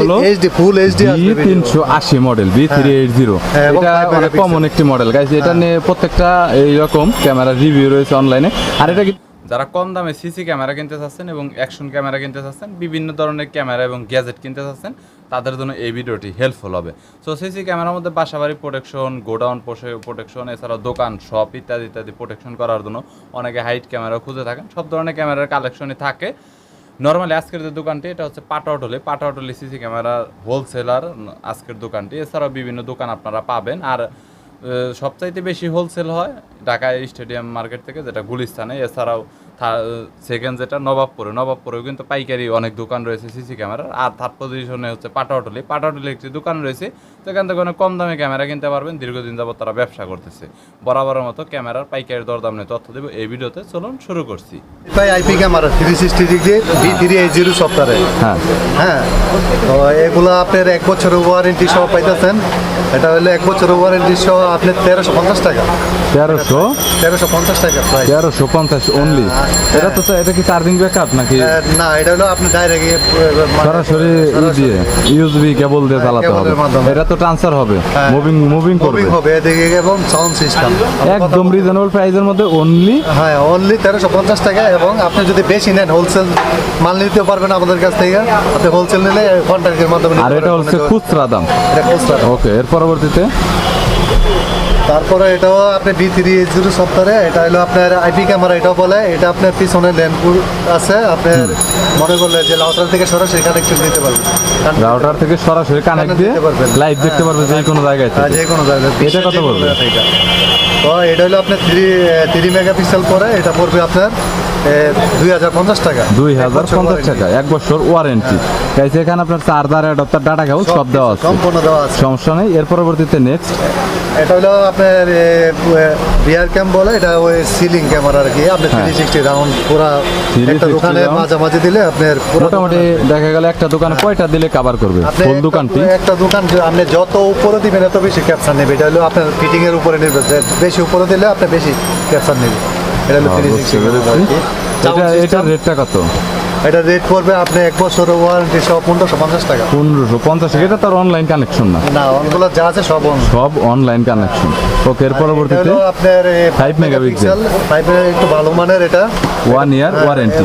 হলো HD full HD B তিনশো আশি model B three eight zero এবং এটা অনেক কমন একটি মডেল গাইজ এটা নিয়ে প্রত্যেকটা এইরকম ক্যামেরা রিভিউ রয়েছে অনলাইনে আর এটা যারা কম দামে সিসি ক্যামেরা কিনতে চাচ্ছেন এবং অ্যাকশন ক্যামেরা কিনতে চাচ্ছেন বিভিন্ন ধরনের ক্যামেরা এবং গ্যাজেট কিনতে চাচ্ছেন তাদের জন্য এই ভিডিওটি হেল্পফুল হবে। সো সিসি ক্যামেরার মধ্যে বাসাবাড়ি প্রোটেকশন গোডাউন প্রোটেকশন এছাড়াও দোকান শপ ইত্যাদি ইত্যাদি প্রোটেকশন করার জন্য অনেকে হাইট ক্যামেরা খুঁজে থাকেন। সব ধরনের ক্যামেরার কালেকশনই থাকে। নর্মালি আজকের যে দোকানটি, এটা হচ্ছে Patuatuli Patuatuli CC camera wholesaler আজকের দোকানটি। এছাড়াও বিভিন্ন দোকান আপনারা পাবেন। আর সবচাইতে বেশি হোলসেল হয় ঢাকা স্টেডিয়াম মার্কেট থেকে, যেটা গুলিস্তানে। এছাড়াও সেকেন্ড যেটা নবাবপুরে। নবাবপুরেও কিন্তু পাইকারি অনেক দোকান রয়েছে সিসি ক্যামেরার আর থার্ড পজিশনে হচ্ছে পাটাওটলি পাটাওটলি একটি দোকান রয়েছে সেখান থেকে অনেক কম দামে ক্যামেরা কিনতে পারবেন। দীর্ঘদিন যাবত তারা ব্যবসা করতেছে। বরাবরের মতো ক্যামেরার পাইকারি দরদাম নিয়ে তথ্য দেবো। এই ভিডিওতে চলুন শুরু করছি। ভাই IP camera three sixty degree B three eight zero সফটওয়্যারে হ্যাঁ। হ্যাঁ। তো এগুলো আপনার এক বছরের ওয়ারেন্টি সহ পাইতেছেন। এটা হলো এক বছরের ওয়ারেন্টি সহ আপনার তেরোশো পঞ্চাশ টাকা। তেরোশো? তেরোশো পঞ্চাশ টাকা তেরোশো পঞ্চাশ অনলি এটা তো এটা কি চার্জিং ব্যাকআপ নাকি? না এটা হলো আপনি ডাইরেক্ট সরাসরি ই দিয়ে ইউএসবি কেবল দিয়ে হ্যাঁ, চালাতে হবে। এটা তো ট্রান্সফার হবে হ্যাঁ। মুভিং মুভিং করবে। হবে এদিকে এবং সাউন্ড সিস্টেম একদম রিজনেবল প্রাইসের মধ্যে অনলি হ্যাঁ অনলি তেরোশো পঞ্চাশ টাকা এবং আপনি যদি বেশি নেন হোলসেল মাল নিতে পারবেন আমাদের কাছ থেকে। আপনি হোলসেল নিলে কন্ট্রাক্টের মাধ্যমে আর এটা হচ্ছে খুচরা দাম। এটা খুচরা ওকে এর পরবর্তীতে? তারপরে এটাও আপনি ডি থ্রি জিরো সপ্তাহে এটা হলো আপনার আইপি ক্যামেরা এটাও বলে এটা আপনার পিছনে ল্যান্ডপুর আছে আপনার মনে করলে যে লাউটার থেকে সরাসরি কানেকশন দিতে পারবেন। রাউটার থেকে সরাসরি কানেক্ট দিয়ে দিতে পারবেন। লাইভ দেখতে পারবে যে কোনো জায়গায় হ্যাঁ, যে কোনো জায়গায়। এটা কত? এটা। তো এটা হলো আপনার থ্রি থ্রি মেগাপিক্সেল পরে এটা পড়বে আপনার দুই হাজার পঞ্চাশ টাকা। দুই হাজার পঞ্চাশ টাকা এক বছর ওয়ারেন্টি গাইছে এখানে আপনার চার্জার অ্যাডাপ্টার ডাটা কেবল সব দেওয়া আছে। সম্পূর্ণ দেওয়া আছে। সমস্যা নেই। এর পরবর্তীতে নেক্সট এটা হলো আপনার বিয়ার ক্যাম বলে এটা ওই সিলিং ক্যামেরা আর কি। আপনি হ্যাঁ। থ্রি সিক্সটি রাউন্ড পুরা 360 একটা দোকানে মাঝামাঝি দিলে আপনার মোটামুটি দেখা গেল একটা দোকানে কয়টা দিলে কভার করবে? একটা- দোকানটি? একটা দোকান আপনি যত উপরে দিবেন এত বেশি ক্যাপচার নেবে। এটা হলো আপনার ফিটিং এর উপরে নির্ভর। বেশি উপরে দিলে আপনি বেশি ক্যাপচার নেবে। এটা হলো হ্যাঁ, থ্রি সিক্সটি এটা এটার রেটটা কত? এটা রেট পড়বে আপনি এক বছর ওয়ারেন্টি সহ পনেরোশো পঞ্চাশ টাকা। পনেরোশো পঞ্চাশ এটা তার অনলাইন কানেকশন না। না অনগুলো যা আছে সব সব অনলাইন কানেকশন ওকে এর পরবর্তীতে আপনার ফাইভ মেগাপিক্সেল ফাইভ একটু ভালো মানের এটা। ওয়ান ইয়ার ওয়ারেন্টি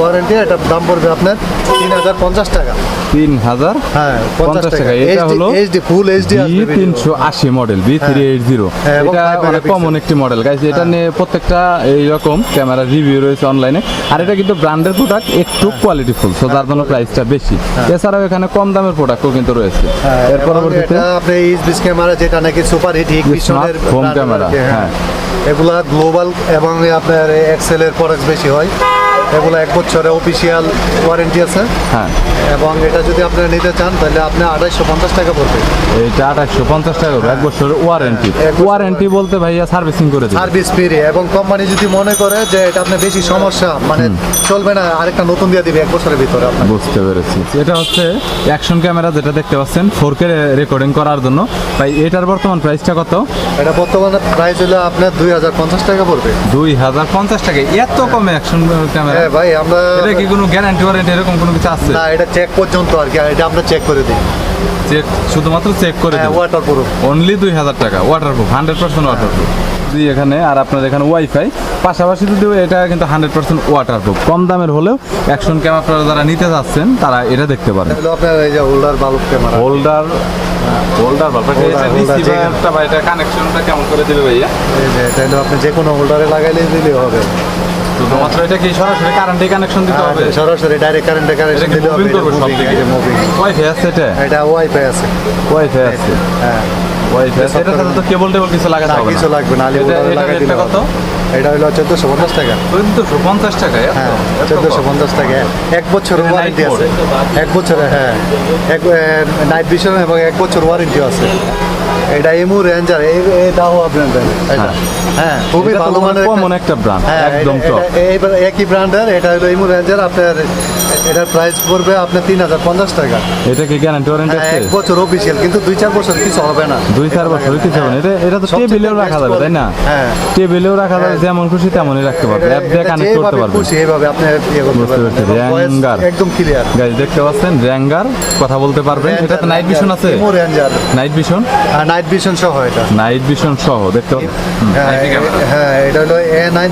ওয়ারেন্টি এটা দাম পড়বে আপনার তিন হাজার পঞ্চাশ টাকা। তিন হাজার হ্যাঁ পঞ্চাশ টাকা। এটা হলো এইচডি ফুল এইচডি তিনশো আশি model B three eight zero হ্যাঁ, এটা অনেক কমন একটি মডেল গাইজ এটা নিয়ে প্রত্যেকটা এইরকম ক্যামেরা রিভিউ রয়েছে অনলাইনে আর এটা কিন্তু ব্র্যান্ডের প্রোডাক্ট একটু হ্যাঁ। কোয়ালিটি ফুল সো যার জন্য প্রাইসটা বেশি। এছাড়াও এখানে কম দামের প্রোডাক্টও কিন্তু রয়েছে। এর পরবর্তীতে আপনি এইচবিস ক্যামেরা যেটা নাকি super hit Smart home camera, হ্যাঁ। এগুলা গ্লোবাল এবং আপনার এক্সেল এর প্রোডাক্ট বেশি হয়। এগুলো এক বছরের অফিসিয়াল ওয়ারেন্টি আছে। হ্যাঁ। এবং এটা যদি আপনি নিতে চান তাহলে আপনি আড়াইশো পঞ্চাশ টাকা পড়বে এইটা আঠাশশো পঞ্চাশ টাকা এক বছরের ওয়ারেন্টি ওয়ারেন্টি বলতে ভাইয়া সার্ভিসিং করে সার্ভিস ফ্রি এবং কোম্পানি যদি মনে করে যে এটা আপনার বেশি সমস্যা মানে চলবে না আরেকটা নতুন দিয়ে দিবে এক বছরের ভিতরে বুঝতে পেরেছি। এটা হচ্ছে অ্যাকশন ক্যামেরা যেটা দেখতে পাচ্ছেন ফোর কে রেকর্ডিং করার জন্য। ভাই এটার বর্তমান প্রাইসটা কত? এটা বর্তমানে প্রাইস হলো আপনার দুই হাজার পঞ্চাশ টাকা পড়বে। দুই হাজার পঞ্চাশ টাকা। এত কমে অ্যাকশন ক্যামেরা হ্যাঁ ভাই আমরা এটা কি কোনো গ্যারান্টি ওয়ারেন্টি এরকম কোনো কিছু আছে? না এটা চেক পর্যন্ত আর কি এটা আমরা চেক করে দিই। চেক শুধুমাত্র চেক করে দিন ওয়াটার প্রুফ অনলি দুই হাজার টাকা ওয়াটারপ্রুফ হান্ড্রেড পার্সেন্ট ওয়াটারপ্রুফ যদি এখানে আর আপনার এখানে ওয়াইফাই পাশাপাশি যদি এটা কিন্তু হান্ড্রেড পার্সেন্ট ওয়াটারপ্রুফ কম দামের হলেও অ্যাকশন ক্যামেরা যারা নিতে যাচ্ছেন তারা এটা দেখতে পারেন। আপনার এই যে holder bulb camera holder holder bulb Holder, holder, রিসিভারটা বা এটা কানেকশনটা কেমন করে দিবে ভাইয়া? এই যে এটা আপনি যে কোনো হোল্ডারে লাগাইলে দিলে হবে। শুধুমাত্র এটা কি সরাসরি কারেন্টে কানেকশন দিতে হবে? হ্যাঁ, সরাসরি ডাইরেক্ট কারেন্টে কানেকশন কি হবে মুভিং করবে সব দিকে মুভিং ওয়াইফাই আছে এটা? এটা ওয়াইফাই আছে। ওয়াইফাই আছে। হ্যাঁ। ওয়াইফাই আছে। এটার তো কেবল টেবল কিছু লাগাতে হবে কিছু লাগবে না এটা এটা লাগাই দিলে কত? এটা হলো চোদ্দোশো পঞ্চাশ টাকা। চোদ্দশো পঞ্চাশ টাকা হ্যাঁ চোদ্দোশো পঞ্চাশ টাকা। এক ওয়ারেন্টি আছে। এক বছরে হ্যাঁ। এক নাইট ভিশন এবং এক বছর ওয়ারেন্টি আছে। এটা এমু রেঞ্জার এটাও আপনার এটা। হ্যাঁ। খুবই ভালো মানের কমন একটা ব্র্যান্ড হ্যাঁ একদম টপ এটা- একই ব্র্যান্ডের এটা হলো ইমু রেঞ্জার আপনার এটার প্রাইস পড়বে আপনার তিন হাজার পঞ্চাশ টাকা। এটা কি গ্যারান্টি ওয়ারেন্টি হ্যাঁ, আছে? এক বছর অফিসিয়াল কিন্তু দুই চার বছর কিছু হবে না। দুই চার বছর কিছু হবে না। এটা এটা তো টেবিলেও রাখা যাবে তাই না? হ্যাঁ। টেবিলেও রাখা যাবে যেমন খুশি তেমনই রাখতে পারবে। অ্যাপ দিয়ে কানেক্ট করতে পারবে। খুশি এইভাবে আপনি ইয়ে করতে বুঝতে পারবেন। Ranger। একদম ক্লিয়ার গাইজ দেখতে পাচ্ছেন? র্যাঙ্গার কথা বলতে পারবেন। এটা তো নাইট ভিশন আছে? রেঞ্জার নাইট ভিশন আর নাইট ভিশন সহ এটা। নাইট ভিশন সহ দেখতে পাচ্ছেন? হ্যাঁ, হ্যাঁ এটা হলো A nine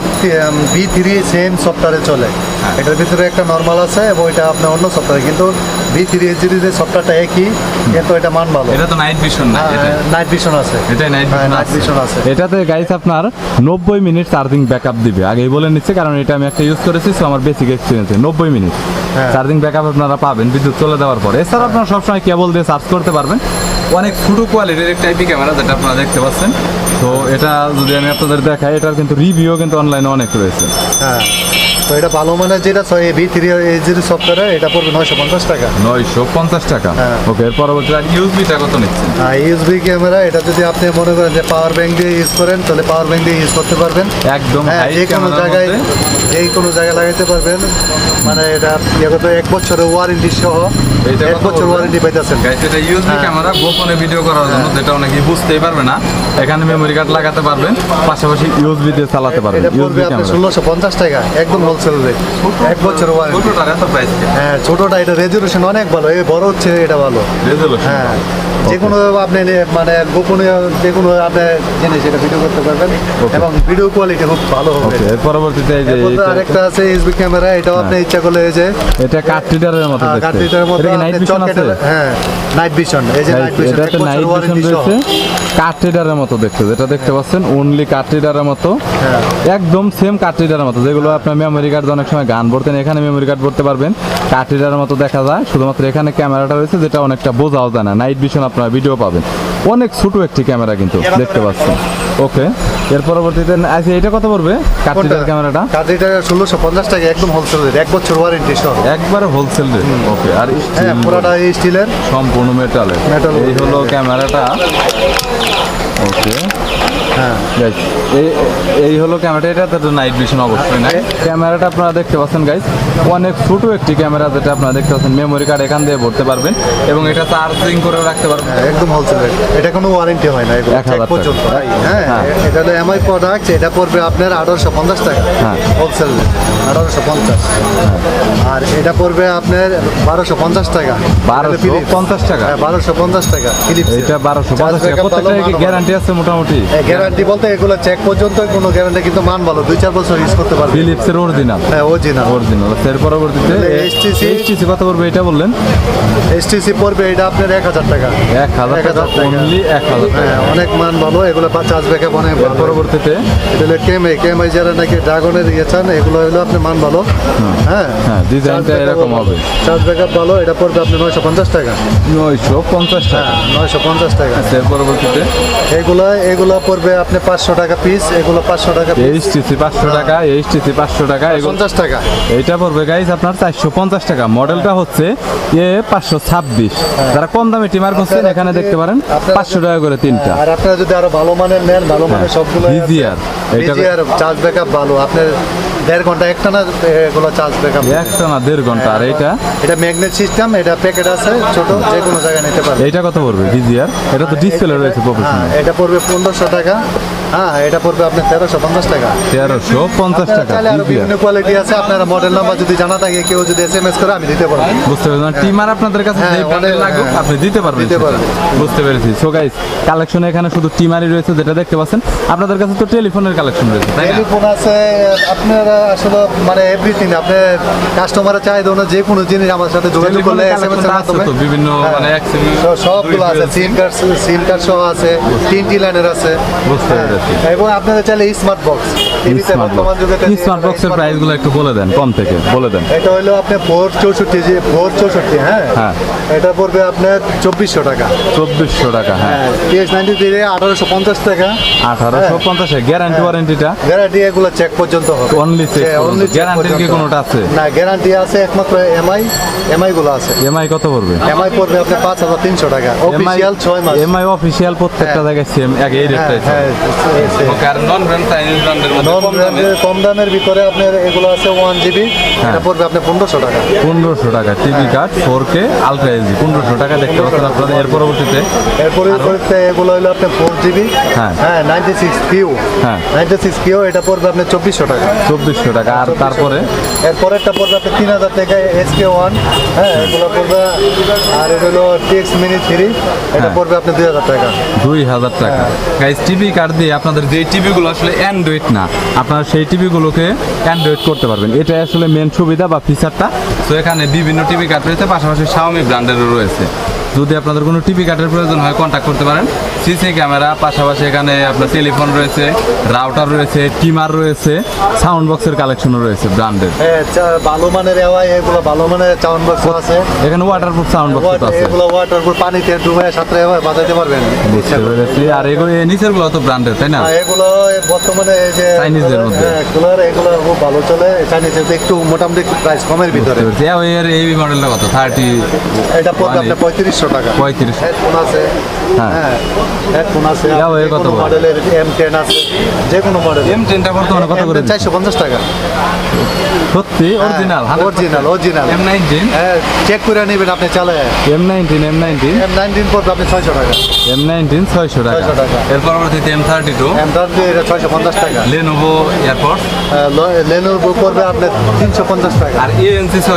B three same সফটওয়্যারে চলে। হ্যাঁ। এটার ভিতরে একটা নর্মাল আছে এবং এটা আপনার অন্য সফটওয়্যার কিন্তু ভি থ্রি এইচ যে সফটওয়্যারটা একই কিন্তু এটা মান ভালো। এটা তো নাইট ভিশন না এটা নাইট ভিশন আছে। এটাই নাইট হ্যাঁ ভিশন নাইট ভিশন আছে। এটাতে গাইস আপনার নব্বই মিনিট চার্জিং ব্যাকআপ দিবে। আগেই বলে নিচ্ছে কারণ এটা আমি একটা ইউজ করেছি সো আমার বেসিক এক্সপিরিয়েন্সে নব্বই মিনিট হ্যাঁ। চার্জিং ব্যাকআপ আপনারা পাবেন বিদ্যুৎ চলে দেওয়ার পরে। এছাড়া আপনারা সবসময় কেবল দিয়ে চার্জ করতে পারবেন। অনেক ছোটো কোয়ালিটির একটা আইপি ক্যামেরা যেটা আপনারা দেখতে পাচ্ছেন। তো এটা যদি আমি আপনাদের দেখাই এটার কিন্তু রিভিউ কিন্তু অনলাইনে অনেক রয়েছে। হ্যাঁ। তো এটা ভালো মানে যেটা B three A zero software এটা পড়বে নয়শো পঞ্চাশ টাকা। নয়শো পঞ্চাশ টাকা? হ্যাঁ। ওকে এর পরবর্তী আর ইউজবিটা কত নিচ্ছেন? হ্যাঁ ইউএসবি ক্যামেরা এটা যদি আপনি মনে করেন যে পাওয়ার ব্যাংক দিয়ে ইউজ করেন তাহলে পাওয়ার ব্যাংক দিয়ে ইউজ করতে পারবেন। একদম হ্যাঁ যে কোনো জায়গায় যে কোনো জায়গায় লাগাইতে পারবেন। মানে এটা ইয়ে করতে এক বছরের ওয়ারেন্টি সহ এক বছর ওয়ারেন্টি পাইতেছেন। এটা ইউএসবি। ক্যামেরা গোপনে ভিডিও করার জন্য যেটা অনেকেই বুঝতেই পারবে না। এখানে মেমরি কার্ড লাগাতে পারবেন পাশাপাশি ইউএসবি দিয়ে চালাতে পারবেন ইউএসবি ক্যামেরা ষোলোশো পঞ্চাশ টাকা একদম হোলসেল রেট এক বছর ওয়ারেন্টি ছোটটার এত প্রাইস হ্যাঁ ছোটটা এটা রেজুলেশন অনেক ভালো। এই বড় হচ্ছে এটা ভালো। রেজুলেশন হ্যাঁ। যে কোনো আপনি মানে গোপনীয় যে কোনো আপনি জিনিস এটা ভিডিও করতে পারবেন এবং ভিডিও কোয়ালিটি খুব ভালো হবে। এর পরবর্তীতে এই যে আরেকটা আছে এসবি ক্যামেরা এটাও আপনি ইচ্ছা করলে এই যে এটা কাঠ রিডারের মতো দেখতে। কার্টিটার মধ্যে এটা নাইট ভিশন আছে? হ্যাঁ নাইট ভিশন এই যে নাইট ভিশন এটাতে নাইট ভিশন রয়েছে। কাঠ রিডারের মতো দেখতে যেটা দেখতে পাচ্ছেন অনলি কাঠ রিডারের মতো। হ্যাঁ। একদম সেম কাঠ রিডারের মতো যেগুলো আপনার মেমোরি কার্ড অনেক সময় গান ভরতেন এখানে মেমোরি কার্ড ভরতে পারবেন। কাঠ রিডারের মতো দেখা যায় শুধুমাত্র এখানে ক্যামেরাটা রয়েছে যেটা অনেকটা বোঝাও যায় না। নাইট ভিশন আপনারা ভিডিও পাবেন। অনেক ছোট একটি ক্যামেরা কিন্তু দেখতে পাচ্ছেন। ওকে এর পরবর্তীতে আচ্ছা এটা কত পড়বে? কার্টিটার ক্যামেরাটা কার্টিটার ষোলোশো পঞ্চাশ টাকা একদম হোলসেল রেট এক বছর ওয়ারেন্টি সহ। একবারে হোলসেল রেট ওকে আর হ্যাঁ steel স্টিলের সম্পূর্ণ মেটালের মেটাল এই হলো ক্যামেরাটা ওকে হ্যাঁ। Guys, এই এই হলো ক্যামেরাটা এটা তো নাইট ভিশন অবশ্যই না? ক্যামেরাটা আপনারা দেখতে পাচ্ছেন গাইজ অনেক ছোট একটি ক্যামেরা যেটা আপনারা দেখতে পাচ্ছেন। মেমোরি কার্ড এখান দিয়ে ভরতে পারবেন এবং এটা চার্জিং করেও রাখতে পারবেন। হ্যাঁ, একদম হোলসেল এটা কোনো ওয়ারেন্টি হয় না এক হাজার এক পর্যন্ত হ্যাঁ হ্যাঁ। এটা হলো এমআই প্রোডাক্ট এটা পড়বে আপনার আঠারোশো পঞ্চাশ টাকা হ্যাঁ। হোলসেল আঠারোশো পঞ্চাশ। আর এটা পড়বে আপনার বারোশো পঞ্চাশ টাকা। বারোশো পঞ্চাশ টাকা? হ্যাঁ বারোশো পঞ্চাশ টাকা এটা বারোশো পঞ্চাশ টাকা। প্রত্যেকটা কি গ্যারান্টি আছে মোটামুটি। গ্যারান্টি বলতে এগুলো চেক পর্যন্ত কোনো গ্যারান্টি কিন্তু মান ভালো। দুই চার বছর ইউজ করতে পারবে। ফিলিপসের অরিজিনাল হ্যাঁ অরিজিনাল অরিজিনাল এর পরবর্তীতে HTC এইচটিসি কত পড়বে এটা বললেন? এসটিসি পড়বে এটা আপনার এক হাজার টাকা। এক হাজার এক টাকা অনলি এক হাজার টাকা। হ্যাঁ অনেক মান ভালো এগুলো চার্জ ব্যাকআপ অনেক ভালো। পরবর্তীতে? এটা হলো কেমে কেমে যারা নাকি ড্রাগনের ইয়ে চান এগুলো হলো আপনার মান ভালো। হ্যাঁ। হ্যাঁ, ডিজাইনটা এরকম হবে। চার্জ ব্যাকআপ ভালো এটা পড়বে আপনি নয়শো পঞ্চাশ টাকা। নয়শো পঞ্চাশ হ্যাঁ টাকা নয়শো পঞ্চাশ টাকা। এর পরবর্তীতে? এগুলো এগুলো পড়বে আপনি পাঁচশো টাকা পিস এগুলো পাঁচশো টাকা পিস এইচটিসি পাঁচশো টাকা এইচটিসি পাঁচশো টাকা পঞ্চাশ টাকা। এইটা পড়বে গাইজ আপনার চারশো পঞ্চাশ টাকা। মডেলটা হচ্ছে এ পাঁচশো ছাব্বিশ। যারা কম দামে টিমার করছেন এখানে দেখতে পারেন পাঁচশো টাকা করে তিনটা। আর আপনারা যদি আরও ভালো মানের নেন ভালো মানের সবগুলো VGR, এইটা- ভিজিআর চার্জ ব্যাকআপ ভালো। আপনার দেড় ঘণ্টা একটা না এগুলো চার্জ ব্যাকআপ একটা না দেড় ঘণ্টা আর এইটা? এটা ম্যাগনেট সিস্টেম এটা প্যাকেট আছে ছোট যে কোনো জায়গায় নিতে পারবে। এইটা কত পড়বে ডিজিআর এটা তো ডিসপ্লে রয়েছে হ্যাঁ প্রফেশনাল এটা পড়বে পনেরোশো টাকা। হ্যাঁ এটা পড়বে আপনার তেরোশো পঞ্চাশ টাকা। তেরোশো পঞ্চাশ টাকা বিভিন্ন কোয়ালিটি আছে আপনারা মডেল নাম্বার যদি জানা থাকে কেউ যদি এস এম এস করে আমি দিতে পারব। বুঝতে পেরেছেন টিমার আপনাদের কাছে হ্যাঁ, যে অনেক- লাগুক হ্যাঁ। আপনি দিতে পারবেন দিতে পারবেন। বুঝতে পেরেছি। সো গাইস কালেকশন এখানে শুধু টিমারই রয়েছে যেটা দেখতে পাচ্ছেন। আপনাদের কাছে তো টেলিফোনের কালেকশন রয়েছে টেলিফোন আছে আপনারা আসলে মানে এভরিথিং আপনার কাস্টমারের চাহিদা অনুযায়ী যে কোনো জিনিস আমার সাথে যোগাযোগ করলে টেলিফোনের এস এম এস এর মাধ্যমে। বিভিন্ন হ্যাঁ। মানে সব- সবগুলো আছে সিম কার্ড সিম কার্ড সহ আছে তিনটি লাইনের আছে। বুঝতে পেরেছি। এবং আপনারা চাইলে স্মার্ট বক্স বর্তমান যুগে স্মার্ট বক্সের প্রাইস একটু বলে দেন কম থেকে বলে দেন। এটা হলো আপনার ফোর চৌষট্টি যে ফোর চৌষট্টি হ্যাঁ? হ্যাঁ। এটা পড়বে আপনার চব্বিশশো টাকা। চব্বিশশো টাকা হ্যাঁ। হ্যাঁ পিএস নাইনটি থ্রি আঠারোশো পঞ্চাশ টাকা। আঠারোশো পঞ্চাশে গ্যারান্টি ওয়ারেন্টিটা গ্যারান্টি এগুলো চেক পর্যন্ত হবে। হ্যাঁ, check Guarantee কি কোনোটা আছে? না গ্যারান্টি আছে একমাত্র এমআই এমআই গুলো আছে। এমআই কত পড়বে? এমআই পড়বে আপনার পাঁচ হাজার তিনশো টাকা। অফিসিয়াল ছয় মাস। এমআই অফিসিয়াল প্রত্যেকটা হ্যাঁ। জায়গায় সেম এক এই হ্যাঁ হ্যাঁ ওকে আর নন ব্র্যান্ড চাইনিজ ব্র্যান্ডের মধ্যে নন কম দামে। ব্র্যান্ডের কম দামের ভিতরে আপনার এগুলো আছে ওয়ান জিবি পড়বে আপনার পনেরোশো টাকা। পনেরোশো টাকা TV card four K ultra HD পনেরোশো টাকা দেখতে পাচ্ছেন আপনারা। এর পরবর্তীতে এরপরে পড়তে এগুলো হলো আপনার ফোর জিবি হ্যাঁ। হ্যাঁ নাইনটি সিক্স কিউ হ্যাঁ। নাইনটি সিক্স কিউ এটা পড়বে আপনার চব্বিশশো টাকা। চব্বিশশো টাকা আর তারপরে? এরপরেরটা পড়বে আপনার তিন হাজার টাকা এস কে ওয়ান হ্যাঁ এগুলো পড়বে আর এটা হলো টিএক্স মিনি থ্রি এটা হ্যাঁ। পড়বে আপনার দুই হাজার টাকা। দুই হাজার টাকা। গাইজ টিভি কার্ড দিয়ে আপনাদের যে টিভিগুলো আসলে অ্যান্ড্রয়েড না আপনারা সেই টিভিগুলোকে অ্যান্ড্রয়েড করতে পারবেন। এটা আসলে মেন সুবিধা বা ফিচারটা তো এখানে বিভিন্ন টিভি কার্ড রয়েছে, পাশাপাশি শাওমি ব্র্যান্ডেরও রয়েছে। যদি আপনাদের কোনো টিভি কার্ডের প্রয়োজন হয় কন্ট্যাক্ট করতে পারেন। সিসি ক্যামেরা পাশাপাশি এখানে আপনার টেলিফোন রয়েছে রাউটার রয়েছে টিমার রয়েছে সাউন্ড বক্সের কালেকশনও রয়েছে ব্র্যান্ডের হ্যাঁ ভালো মানের এগুলো ভালো মানের চাউন বক্স আছে। এখানে ওয়াটারপ্রুফ সাউন্ড বক্স আছে। এগুলো ওয়াটার প্রুফ পানিতে ডুবে সাথে বাজাইতে পারবেন। বুঝতে পেরেছি। আর এগুলো নিচেরগুলো তো ব্র্যান্ডের তাই না? এগুলো বর্তমানে এই যে চাইনিজের মধ্যে। হ্যাঁ, কুলার এগুলো খুব ভালো চলে। চাইনিজের একটু মোটামুটি একটু প্রাইস কমের ভিতরে। এই মডেলটা কত? থার্টি এটা আপনার পঁয়ত্রিশশো টাকা। পঁয়ত্রিশ। হেডফোন আছে। হ্যাঁ। হ্যাঁ হেডফোন আছে। কত যে কোনো মডেলের এম টেন আছে। যে কোনো মডেল এম টেনটা বর্তমানে কত করে চারশো পঞ্চাশ টাকা। সত্যি? Original original original M nineteen হ্যাঁ চেক করে নেবেন আপনি চালে M nineteen M nineteen M nineteen পড়বে আপনি ছয়শো টাকা। এম নাইনটিন ছয়শো টাকা। 600 টাকা। এর পরবর্তীতে M thirty two M thirty এটা ছয়শো পঞ্চাশ টাকা। লেনোভো এয়ারপোর্ট বুক করবে আপনার তিনশো পঞ্চাশ টাকা। আর ইএনসি সহ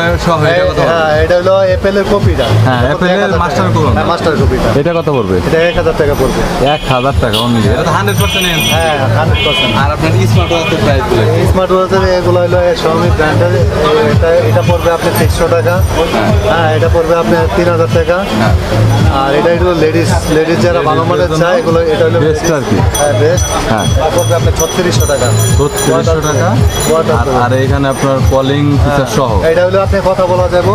এটা হ্যাঁ এটা হলো অ্যাপেলের কপিটা। হ্যাঁ, এর master হ্যাঁ মাস্টার কপিটা। এটা কত পড়বে? এটা এক হাজার টাকা পড়বে। এক হাজার টাকা অনলি এটা তো হান্ড্রেড পার্সেন্ট হ্যাঁ হান্ড্রেড পার্সেন্ট আর আপনার স্মার্ট ওয়াচের প্রাইস বলে স্মার্ট ওয়াচের এগুলো হলো শাওমি ব্র্যান্ডের এটা এটা পড়বে আপনার তিনশো টাকা। হ্যাঁ এটা পড়বে আপনার তিন হাজার টাকা। আর এটা হলো লেডিস লেডিস যারা ভালো মানের চায় এগুলো এটা হলো Best আর কি। হ্যাঁ বেস্ট হ্যাঁ। পড়বে আপনার ছত্রিশশো টাকা। ছত্রিশশো টাকা। আর- আর এখানে আপনার কলিং ফিচার সহ। এটা হলো আপনি কথা বলা যাব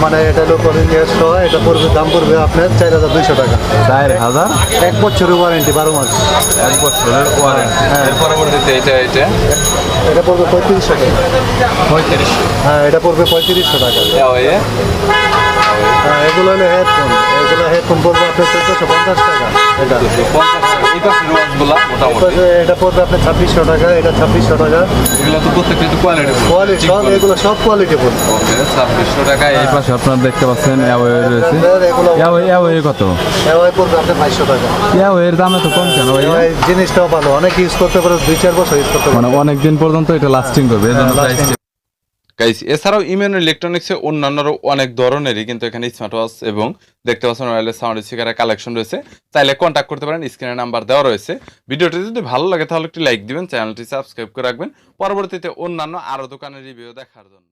মানে এটা হলো কলিং এর সহ এটা পড়বে দাম পড়বে আপনার চার হাজার দুইশো টাকা। চার হাজার? এক বছরের ওয়ারেন্টি বারো মাস। এক বছরের ওয়ারেন্টি হ্যাঁ। পরবর্তীতে এটা এটা এটা পড়বে পঁয়ত্রিশশো টাকা। পঁয়ত্রিশশো। হ্যাঁ এটা পড়বে পঁয়ত্রিশশো টাকা। হ্যাঁ এগুলো হলো হেডফোন এগুলো হেডফোন পড়বে আপনার চোদ্দোশো পঞ্চাশ টাকা। এটা। এটা পড়বে আপনার ছাব্বিশশো টাকা এটা ছাব্বিশশো টাকা। এগুলো তো প্রত্যেকটা কোয়ালিটি কোয়ালিটি সব এগুলো সব কোয়ালিটি পড়বে। ওকে ছাব্বিশশো টাকা এই পাশে আপনারা দেখতে পাচ্ছেন অ্যাওয়ে রয়েছে। এগুলো অ্যাওয়ে অ্যাওয়ে কত? এওয়াই পড়বে আপনার বাইশশো টাকা। অ্যাওয়ের দামে তো কম কেন ভাই জিনিসটাও ভালো। অনেক ইউজ করতে পারে দুই চার বছর ইউজ করতে পারে মানে অনেক দিন পর্যন্ত এটা লাস্টিং করবে এই জন্য হ্যাঁ। গাইস এছাড়াও ইমেন ইলেকট্রনিক্সে অন্যান্যরও অনেক ধরনেরই কিন্তু এখানে স্মার্ট ওয়াচ এবং দেখতে পাচ্ছেন ওয়্যারলেস সাউন্ড স্পিকারের কালেকশন রয়েছে। চাইলে কন্ট্যাক্ট করতে পারেন স্ক্রিনে নাম্বার দেওয়া রয়েছে। ভিডিওটি যদি ভালো লাগে তাহলে একটি লাইক দিবেন চ্যানেলটি সাবস্ক্রাইব করে রাখবেন। পরবর্তীতে অন্যান্য আরও দোকানের রিভিউ দেখার জন্য।